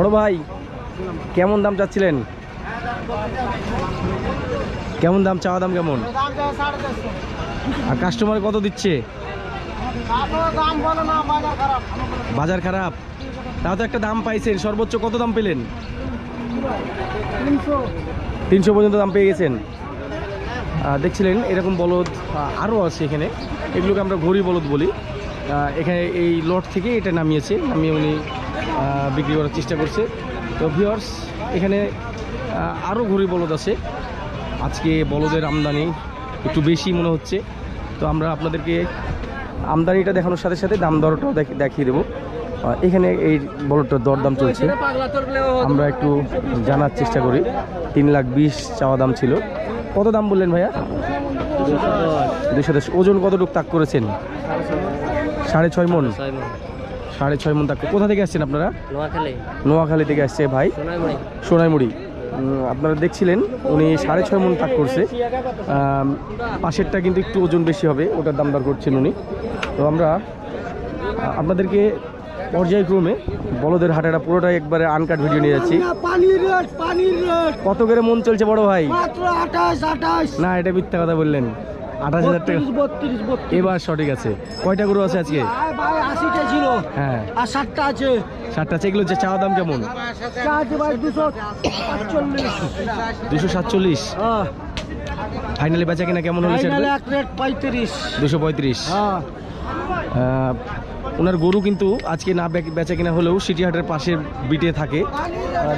বড় ভাই, কেমন দাম চাচ্ছিলেন? কেমন দাম, চাওয়া দাম কেমন? আর কাস্টমার কত দিচ্ছে? বাজার খারাপ। তাও তো একটা দাম পাইছেন, সর্বোচ্চ কত দাম পেলেন? তিনশো পর্যন্ত দাম পেয়ে গেছেন। দেখছিলেন, এরকম বলদ আরও আছে এখানে। এগুলোকে আমরা ঘড়ি বলদ বলি। এখানে এই লট থেকে এটা নামিয়েছে, নামিয়ে উনি বিক্রি করার চেষ্টা করছে। তো ভিওর্স এখানে আরও ঘড়ি বলদ আছে। আজকে বলদের আমদানি একটু বেশি মনে হচ্ছে। তো আমরা আপনাদেরকে আমদানিটা দেখানোর সাথে সাথে দাম দরটাও দেখ- দেখিয়ে দেবো। এখানে এই বলদটার দরদাম চলছে। আমরা একটু জানার চেষ্টা করি। তিন লাখ বিশ চাওয়া দাম ছিল। কত দাম বললেন ভাইয়া? দশ। ওজন কতটুকু তাক করেছেন? সাড়ে ছয় মন। সাড়ে ছয় মন তাক কোথা থেকে আসছেন আপনারা? নোয়াখালী। নোয়াখালী থেকে আসছে ভাই। সোনাইমুড়ি। সোনাইমুড়ি। আপনারা দেখছিলেন উনি সাড়ে ছয় মন তাক করছে। পাশেরটা কিন্তু একটু ওজন বেশি হবে ওটার দাম দর করছেন উনি। তো আমরা আপনাদেরকে পর্যায়ক্রমে বলদের হাটেটা পুরোটাই একবারে আনকাট ভিডিও নিয়ে যাচ্ছি। কত করে মন চলছে বড় ভাই? আঠাশ আঠাশ। না এটা মিথ্যা কথা বললেন। আঠাশ হাজার টাকা। এবার সঠিক আছে। কয়টা গরু আছে আজকে? আশিটা ছিল। হ্যাঁ। আর আছে। আছে এগুলো চাওয়া দাম কেমন? দুশো সাতচল্লিশ। হ্যাঁ। ফাইনালি বেচা কিনা কেমন পঁয়ত্রিশ। দুশো পঁয়ত্রিশ। হ্যাঁ। ওনার গরু কিন্তু আজকে না বেচা কিনা হলেও সিটিহাটের পাশে বিটে থাকে।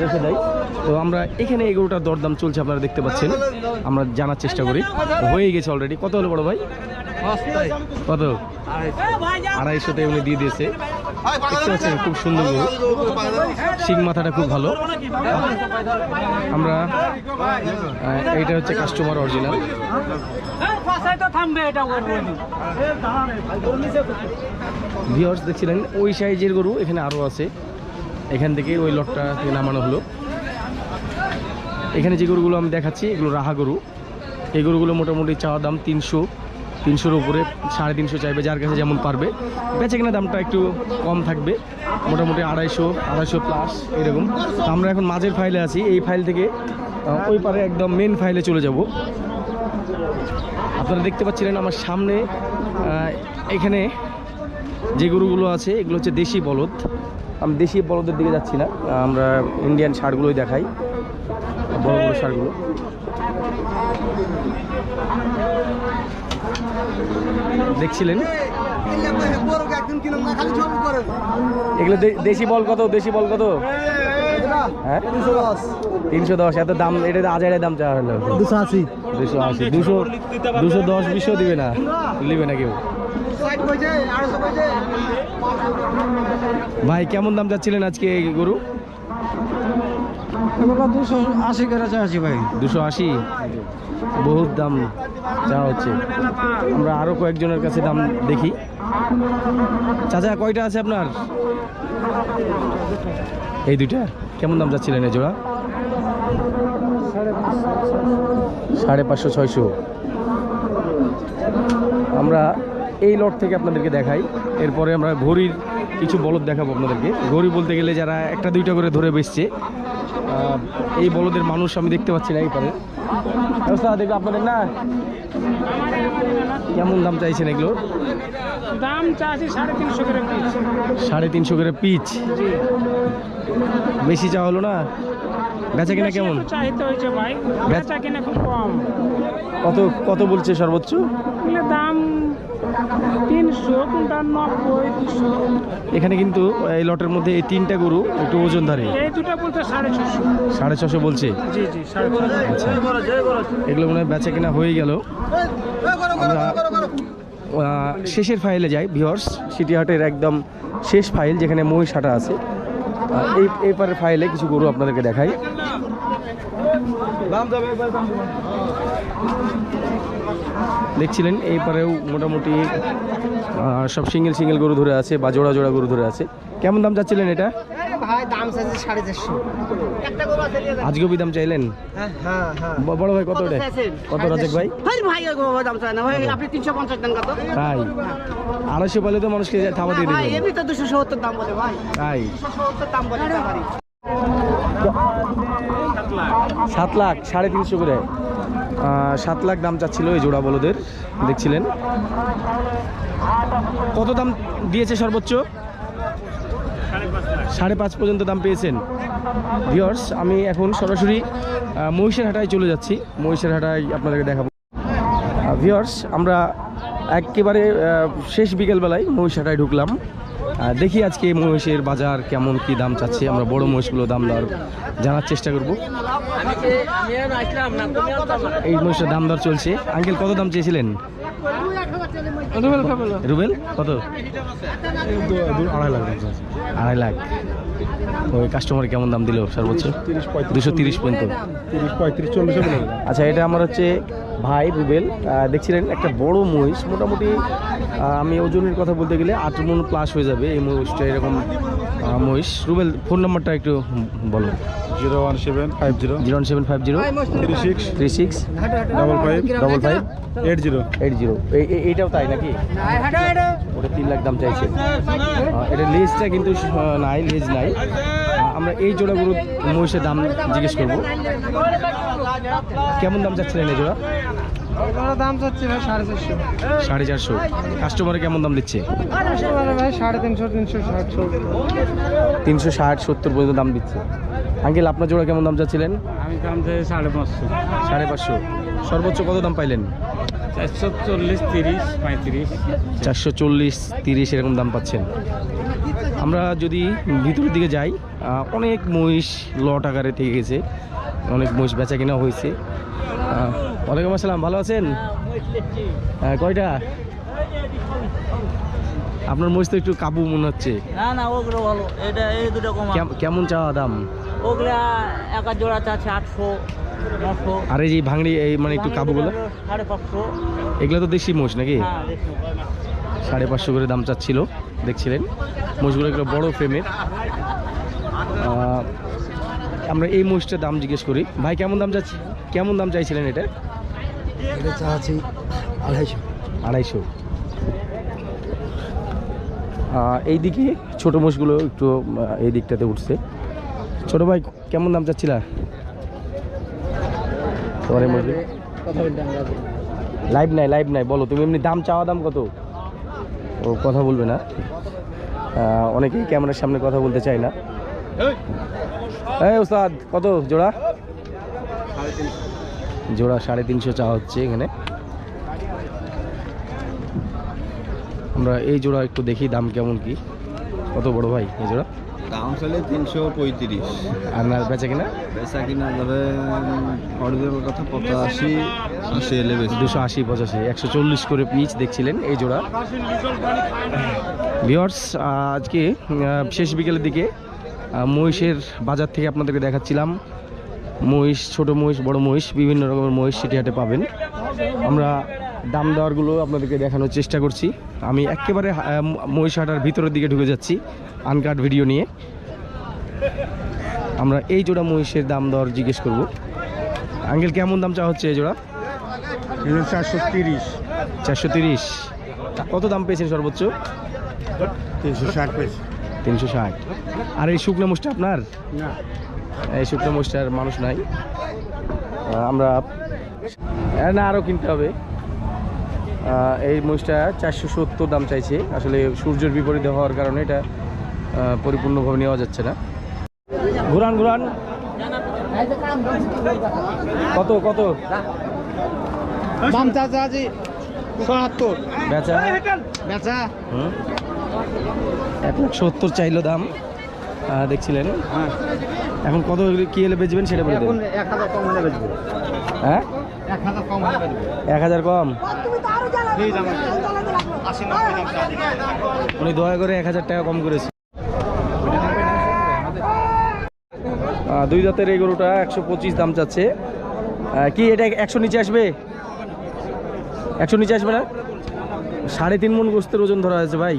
রেখে দেয়। তো আমরা এখানে এই গরুটার দরদাম চলছে, আপনারা দেখতে পাচ্ছেন। আমরা জানার চেষ্টা করি। হয়ে গেছে অলরেডি কত হলো বড় ভাই? কত? আড়াইশোতে উনি দিয়ে দিয়েছে। দেখতে পাচ্ছেন, খুব সুন্দর গরু। শিং মাথাটা খুব ভালো। আমরা এইটা হচ্ছে কাস্টমার অরিজিনাল ভিওর্স দেখছিলেন, ওই সাইজের গরু এখানে আরও আছে। এখান থেকে ওই লটটা নামানো হলো। এখানে যে গরুগুলো আমি দেখাচ্ছি, এগুলো রাহা গরু। এই গরুগুলো মোটামুটি চাওয়া দাম তিনশো, তিনশোর উপরে, সাড়ে তিনশো চাইবে, যার কাছে যেমন পারবে। বেচে কিনা দামটা একটু কম থাকবে, মোটামুটি আড়াইশো আড়াইশো প্লাস এরকম। আমরা এখন মাঝের ফাইলে আছি, এই ফাইল থেকে ওই পারে একদম মেন ফাইলে চলে যাব। আপনারা দেখতে পাচ্ছিলেন আমার সামনে এখানে যে গরুগুলো আছে, এগুলো হচ্ছে দেশি বলদ। আমি দেশি বলদের দিকে যাচ্ছি না, আমরা ইন্ডিয়ান ষাঁড়গুলোই দেখাই। বড় বড় ষাঁড়গুলো দেখছিলেন? এগুলো দেশি বল কত? দেশি বল কত? হ্যাঁ? তিনশো দশ। এত দাম এটা আজারের দাম চাওয়া হলো। দুশো আশি। দুশো আশি। দুশো দুশো দশ বিশও দিবে না। নিবে না কেউ। ভাই কেমন দাম চাচ্ছিলেন আজকে এই গরু? দুশো আশি করে চাইছি ভাই। দুশো আশি? বহুত দাম চাওয়া হচ্ছে। আমরা আরও কয়েকজনের কাছে দাম দেখি। চাচা, কয়টা আছে আপনার? এই দুইটা? কেমন দাম যাচ্ছিলেন এই জোড়া? সাড়ে পাঁচশো, ছয়শো। আমরা এই লট থেকে আপনাদেরকে দেখাই। এরপরে আমরা ঘড়ির কিছু বলদ দেখাবো আপনাদেরকে। ঘড়ি বলতে গেলে যারা একটা দুইটা করে ধরে আহ, এই বলদের মানুষ আমি দেখতে পাচ্ছি না এই পারে দেখব আপনাদের না কেমন দাম চাইছেন এগুলো? দাম সাড়ে তিনশো করে পিস সাড়ে তিনশো করে পিচ বেশি চা হলো না? বেচা কিনা কেমন? চাহিদা হয়েছে ভাই। বেচা কিনা খুব কম। কত কত বলছে সর্বোচ্চ? দাম তিনশো কোনটা নব্বই দুশো এখানে কিন্তু এই লটের মধ্যে এই তিনটা গরু একটু এই দুটো বলতে সাড়ে ছশো। সাড়ে ছশো বলছে? জি জি আচ্ছা। এগুলো মনে হয় বেচা কিনা হয়ে গেল। আমরা শেষের ফাইলে যাই ভিওর্স সিটি হাটের একদম শেষ ফাইল যেখানে মহিষ হাটা আছে। এই এই পারের ফাইলে কিছু গরু আপনাদেরকে দেখাই। দেখছিলেন এই পারেও মোটামুটি সব সিঙ্গেল সিঙ্গেল গরু ধরে আছে বা জোড়া জোড়া গরু ধরে আছে। কেমন দাম চাচ্ছিলেন এটা? দাম চাইলেন? হ্যাঁ হ্যাঁ হ্যাঁ। বড় ভাই কত ওটা কত রাজেক ভাই? তাই? আড়াইশো পালে তো মানুষকে থাবা দিয়ে তাই। সাত লাখ সাড়ে তিনশো করে। সাত লাখ দাম চাচ্ছিল এই জোড়া বলদের, দেখছিলেন। কত দাম দিয়েছে সর্বোচ্চ? সাড়ে পাঁচ পর্যন্ত দাম পেয়েছেন। ভিওর্স আমি এখন সরাসরি মহিষের হাটায় চলে যাচ্ছি। মহিষের হাটায় আপনাদেরকে দেখাবো। ভিওর্স আমরা একেবারে শেষ বিকেলবেলায় মহিষ হাটায় ঢুকলাম। দেখি আজকে মহিষের বাজার কেমন কি দাম চাচ্ছে আমরা বড় মহিষগুলো দাম দর জানার চেষ্টা করব। এই মহিষের দাম দর চলছে। আঙ্কেল কত দাম চেয়েছিলেন? রুবেল কত? আড়াই লাখ। আড়াই লাখ ওই কাস্টমার কেমন দাম দিল সর্বোচ্চ? দুশো তিরিশ পর্যন্ত। আচ্ছা এটা আমার হচ্ছে ভাই রুবেল দেখছিলেন একটা বড় মহিষ মোটামুটি আমি ওজনের কথা বলতে গেলে আট মন প্লাস হয়ে যাবে এই মহিষটা এরকম মহিষ। রুবেল ফোন নাম্বারটা একটু বলো zero one seven five zero. Zero seven five zero. Three six. Three six. Double five. Double five. Eight zero. Eight zero. এইটাও তাই নাকি? ওটা তিন লাখ দাম চাইছে। এটা লেজটা কিন্তু নাই লেজ নাই। আমরা এই জোড়া গরু মহিষের দাম জিজ্ঞেস করব। কেমন দাম চাচ্ছিলেন এই জোড়া? দাম চাচ্ছি ভাই সাড়ে চারশো। সাড়ে চারশো। কাস্টমারে কেমন দাম দিচ্ছে? ভাই সাড়ে তিনশো তিনশো ষাটশো তিনশো ষাট সত্তর পর্যন্ত দাম দিচ্ছে। আঙ্কেল আপনার জোড়া কেমন দাম চাচ্ছিলেন? আমি দাম চাই সাড়ে পাঁচশো। সাড়ে পাঁচশো। সর্বোচ্চ কত দাম পাইলেন? চারশো চল্লিশ তিরিশ পঁয়ত্রিশ। চারশো চল্লিশ তিরিশ এরকম দাম পাচ্ছেন। আমরা যদি ভিতরের দিকে যাই অনেক মহিষ লট আকারে থেকে গেছে। অনেক মহিষ বেচা কেনা হয়েছে। ওয়ালাইকুম আসসালাম ভালো আছেন? হ্যাঁ কয়টা? আপনার মহিষ তো একটু কাবু মনে হচ্ছে। না না ওগুলো ভালো। এটা এই দুটো কম কেমন চাওয়া দাম? ওগুলা একা জোড়া চাচ্ছে আটশো আর এই যে ভাঙড়ি এই মানে একটু কাবুগুলো? সাড়ে পাঁচশো। এগুলো তো দেশি মোষ নাকি? হ্যাঁ সাড়ে পাঁচশো করে দাম চাচ্ছিল দেখছিলেন। মোষগুলো একটু বড় ফ্রেমের আমরা এই মোষটার দাম জিজ্ঞেস করি। ভাই কেমন দাম চাচ্ছি কেমন দাম চাইছিলেন এটা? এটা চাচ্ছি আড়াইশো। আড়াইশো। আহ, এই দিকে ছোটো মোষগুলো একটু এই দিকটাতে উঠছে। ছোটো ভাই কেমন দাম চাচ্ছিলা? তোমার লাইভ নাই লাইভ নাই বলো তুমি এমনি দাম চাওয়া দাম কত? ও কথা বলবে না। অনেকেই ক্যামেরার সামনে কথা বলতে চায় না। এই ওস্তাদ কত জোড়া? জোড়া সাড়ে তিনশো চা হচ্ছে এখানে। আমরা এই জোড়া একটু দেখি দাম কেমন কি। কত বড় ভাই এই জোড়া? দাম চলে তিনশো পঁয়ত্রিশ। আর না বেচা কিনা? বেচা কিনা ধরে অরিজিনাল কথা পঁচাশি আশি এলে বেশি দুশো আশি পঁচাশি একশো চল্লিশ করে পিচ দেখছিলেন এই জোড়া। ভিওর্স আজকে শেষ বিকেলের দিকে মহিষের বাজার থেকে আপনাদেরকে দেখাচ্ছিলাম। মহিষ ছোট মহিষ বড় মহিষ বিভিন্ন রকমের মহিষ সিটি হাটে পাবেন। আমরা দাম দেওয়ারগুলো আপনাদেরকে দেখানোর চেষ্টা করছি। আমি একেবারে মহিষ হাটার ভিতরের দিকে ঢুকে যাচ্ছি আনকাট ভিডিও নিয়ে। আমরা এই জোড়া মহিষের দাম দর জিজ্ঞেস করব। আঙ্কেল কেমন দাম চা হচ্ছে এই জোড়া? চারশো তিরিশ। চারশো তিরিশ। কত দাম পেয়েছেন সর্বোচ্চ? তিনশো ষাট পেয়েছে। তিনশো ষাট। আর এই শুকনো মুষ্টা আপনার? না। এই শুকনো মুষ্টার মানুষ নাই। আমরা না আরও কিনতে হবে। এই মুষ্টা চারশো সত্তর দাম চাইছে। আসলে সূর্যের বিপরীতে হওয়ার কারণে এটা পরিপূর্ণভাবে নেওয়া যাচ্ছে না। ঘুরান ঘুরান। কত কত? দাম চাচ্ছে আজি সত্তর। বেচা? বেচা। এক লাখ সত্তর চাইলো দাম। দেখছিলেন? এখন কত কি এলে বেচবেন সেটা বলে এখন দেন। এক হাজার কম হ্যাঁ? এক হাজার কম উনি দয়া করে এক হাজার টাকা কম করেছে। দুই জাতের এই গরুটা একশো পঁচিশ দাম চাচ্ছে। কি এটা একশো নিচে আসবে? একশো নিচে আসবে না? সাড়ে তিন মন গোস্তের ওজন ধরা আছে ভাই।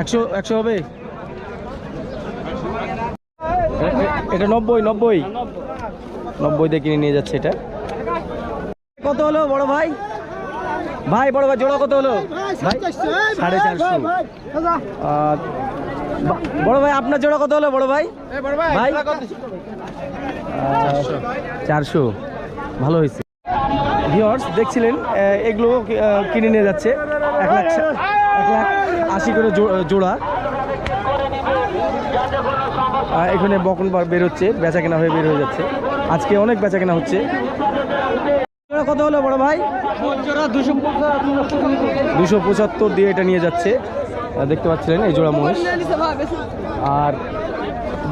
একশো একশো হবে? এটা নব্বই নব্বই। নব্বই দিয়ে কিনে নিয়ে যাচ্ছে এটা। কত হলো বড় ভাই? ভাই বড় ভাই জোড়া কত হলো? ভাই সাড়ে চারশো। বড় ভাই আপনার জোড়া কত হলো বড় ভাই? ভাই চারশো। ভালো হয়েছে। ভিওর্স দেখছিলেন এগুলো কিনে নিয়ে যাচ্ছে। এক লাখ এক লাখ আশি করে জোড়া। এখানে বকন বার বের হচ্ছে বেচা কেনা হয়ে বের হয়ে যাচ্ছে। আজকে অনেক বেচা কেনা হচ্ছে কত হলো বড় ভাই? দুশো পঁচাত্তর দিয়ে এটা নিয়ে যাচ্ছে। দেখতে পাচ্ছিলেন এই জোড়া মহিষ। আর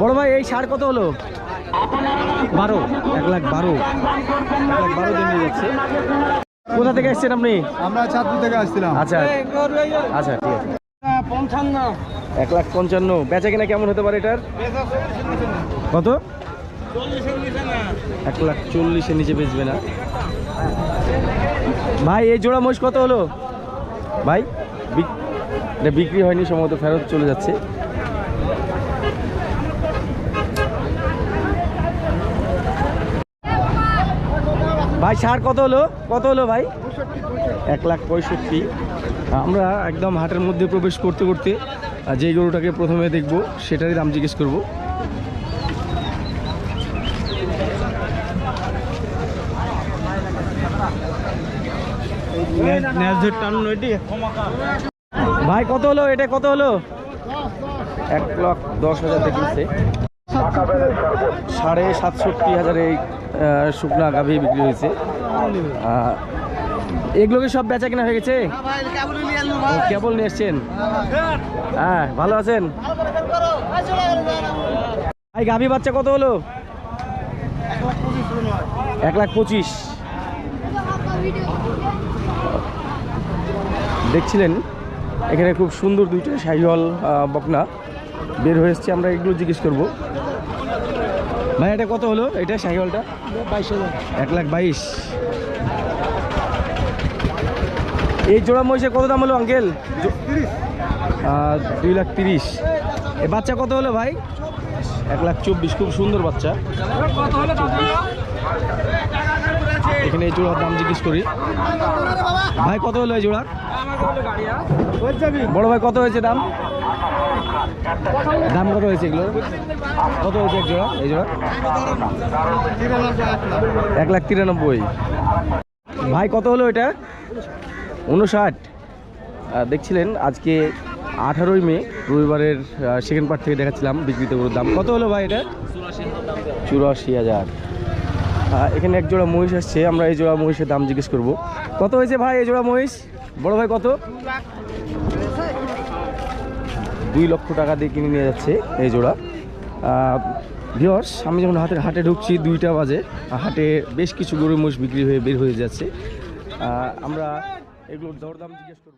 বড় ভাই, এই সার কত হলো? বারো। এক লাখ বারো। এক লাখ বারো দিয়ে নিয়ে যাচ্ছে। কোথা থেকে এসছেন আপনি? আমরা চাঁদপুর থেকে আসছিলাম। আচ্ছা। আচ্ছা ঠিক আছে। এক লাখ পঞ্চান্ন। বেচা কিনা কেমন হতে পারে এটার? কত? এক লাখ চল্লিশের নিচে বেচবে না। ভাই এই জোড়া মোষ কত হলো? ভাই বিক- এটা বিক্রি হয়নি সম্ভবত ফেরত চলে যাচ্ছে। ভাই, সার কত হলো? কত হলো ভাই? এক লাখ পঁয়ষট্টি। আমরা একদম হাটের মধ্যে প্রবেশ করতে করতে যেই গরুটাকে প্রথমে দেখব, সেটারই দাম জিজ্ঞেস করব। ভাই, কত হলো? এটা কত হলো? এক লাখ দশ হাজার দেখিয়েছে সাড়ে সাতষট্টি হাজার এই শুকনা গাভী বিক্রি হয়েছে। এগুলোকে সব বেচা কিনা হয়ে গেছে? কেবল নিয়ে এসছেন হ্যাঁ ভালো আছেন? ভাই গাভী বাচ্চা কত হলো? এক লাখ পঁচিশ। দেখছিলেন? এখানে খুব সুন্দর দুইটা আহ, বকনা। বের হয়ে এসছে আমরা এগুলো জিজ্ঞেস করব। ভাই এটা কত হলো? এটা সাইকেলটা? এক লাখ বাইশ। এই জোড়া মহিষের কত দাম হলো আঙ্কেল? দুই লাখ তিরিশ। এ বাচ্চা কত হলো ভাই? এক লাখ চব্বিশ খুব সুন্দর বাচ্চা। এখানে এই জোড়ার দাম জিজ্ঞেস করি। ভাই, কত হলো এই জোড়ার? বড় ভাই, কত হয়েছে দাম? দাম কত হয়েছে এগুলো কত হয়েছে এক জোড়া, এই জোড়া এক লাখ তিরানব্বই। ভাই, কত হলো এটা? উনষাট। দেখছিলেন, আজকে আঠারোই মে, রবিবারের সেকেন্ড পার্ট থেকে দেখাচ্ছিলাম বিক্রিত দাম। কত হলো ভাই এটা? চুরাশি হাজার। এখানে এক জোড়া মহিষ আসছে, আমরা এই জোড়া মহিষের দাম জিজ্ঞেস করব। কত হয়েছে ভাই এই জোড়া মহিষ? বড় ভাই কত? দুই লক্ষ টাকা দিয়ে কিনে নিয়ে যাচ্ছে এই জোড়া। ভিওর্স আমি যখন হাতে হাটে ঢুকছি, দুইটা বাজে হাটে বেশ কিছু গরু মহিষ বিক্রি হয়ে বের হয়ে যাচ্ছে। আমরা এগুলোর দরদাম জিজ্ঞেস করব।